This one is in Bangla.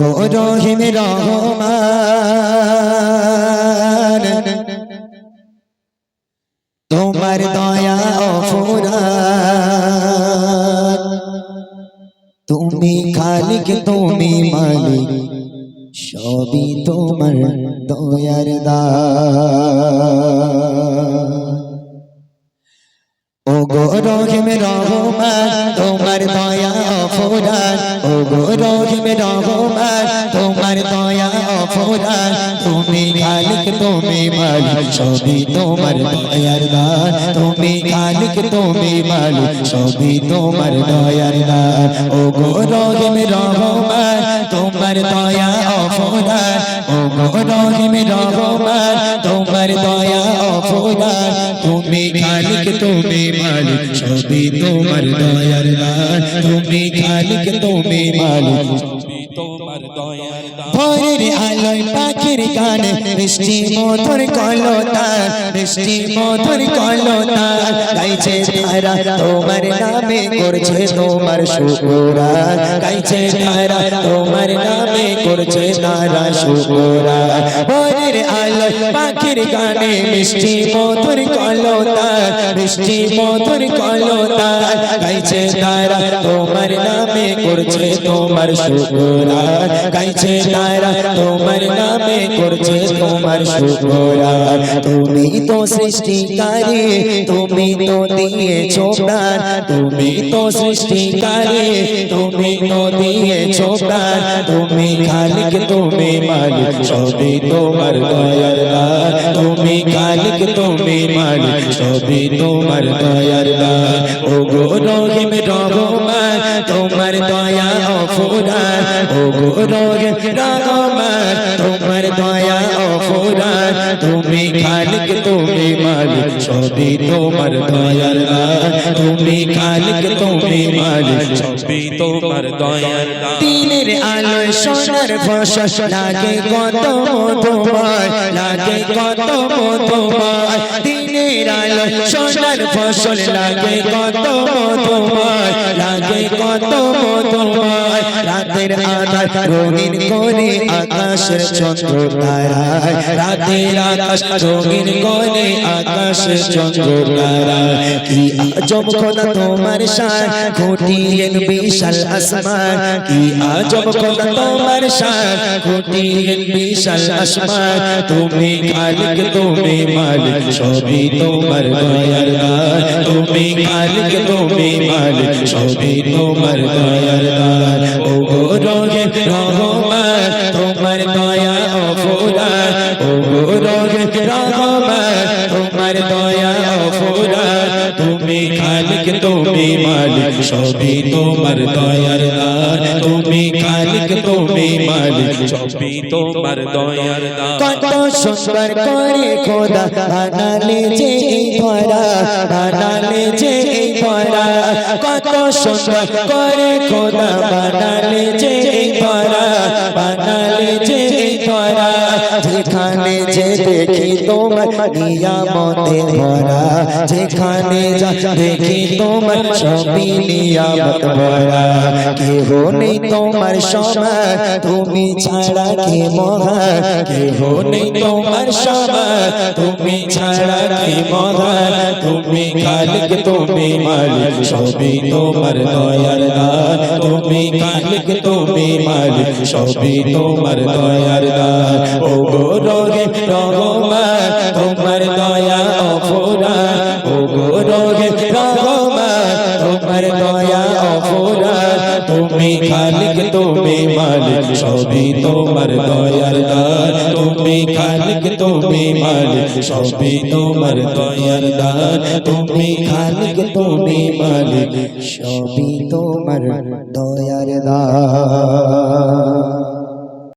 রহিম রহমান তোমার দয়া অফুরান তুমি খালিক, তুমি মালিক, সবই তোমার দয়ার দান ও গো রহিম রহমান, তোমার দয়া অফুরান রহিম রহমান তোমার দয়া অফুরান তুমি খালিক তুমি মালিক সবই তোমার দয়ার দান তুমি খালিক তুমি মালিক সবই তোমার দয়ার দান ও গো রহিম রহমান তোমার দয়া অফুরান ও গো রহিম রহমান তোমার দয়া অফুরান তুমি খালিক তুমি মালিক সবই তোমার দয়ার দান তুমি খালিক তুমি মালিক ভোরের আলোয় পাখির গানে বৃষ্টি মধুর কলতার বৃষ্টি মধুর কলতার গাইছে তারা তোমার নামে করছে তোমার শুকুরা, গাইছে তারা তোমার নামে করছে তারা শুকুরা। ভোরের আলোয় পাখির গানে বৃষ্টি মধুর কলতার বৃষ্টি মধুর কলতার গাইছে তারা তোমার নামে করছে তোমার শুকুরা। গাইছে তারা তোমার নামে করছে তোমার শুকুরা তুমি তো সৃষ্টিকারী, তুমি তো দিয়েছ প্রাণ। তুমি তো সৃষ্টিকারী, তুমি তো দিয়েছ প্রাণ। তুমি খালিক, তুমি মালিক, সবই তোমার দয়ার দান। তুমি খালিক, তুমি মালিক, সবই তোমার দয়ার দান। ও গো রহিম রহমান, তোমার দয়া অফুরান ও গো রহমান তোমার দয়া অফুরান তুমি খালিক, তুমি মালিক, সবই তোমার দয়ার তুমি খালিক, তুমি মালিক, সবই তোমার দয়ার দান দিনের আলোয় সোনার ফসল, লাগে কত মধুময়, লাগে কত মধুময়। দিনের আলোয় সোনার ফসল, লাগে কত মধুময়, লাগে কত মধুময়। রাতের আধার রঙিন করে আকাশের চন্দ্র তারায় রাতের আকাশ রঙিন করে আকাশের চন্দ্র তারায় কি আজব খোদা তোমার শান ঘটিয়েন বিশাল আসমান। কি আজব খোদা তোমার শান ঘটিয়েন বিশাল আসমান। তুমি খালিক তুমি মালিক সবই তোমার দয়ার দান। তুমি খালিক তুমি মালিক সবই তোমার দয়ার দান। ও গো রোগে রহমান তোমার দয়া অফুরান ও গো রোগে রহমান তোমার দয়া অফুরান তুমি খালিক তুমি মালিক সবই তোমার দয়ার দান তুমি খালিক তুমি মালিক সবই তোমার দয়ার দান কত সুন্দর করে খোদা বানালে যে এই ধরা বানালে যে এই ধরা কত সুন্দর করে খোদা বানালে যে এই যেখানে যে দেখি তোমার নিয়ামতে ভরা, যেখানে যা দেখি তোমার সবই নিয়ামত ভরা। কেহ নেই তোমার সমান তুমি ছাড়া কে মহান কেহ নেই তোমার সমান তুমি ছাড়া কে মহান তুমি খালিক, তুমি মালিক, সবই তোমার দয়ার দান। তুমি খালিক, তুমি মালিক, সবই তোমার দয়ার দান। ও গো রোগে রহমান তোমার দয়া অফুরান ও গো রোগে রহমান তোমার দয়া অফুরান তুমি খালিক, তুমি মালিক, সবই তোমার দয়ার দান। তুমি খালিক, তুমি মালিক, সবই তোমার দয়ার দান। তুমি খালিক, তুমি মালিক, সবই তোমার দয়ার দান।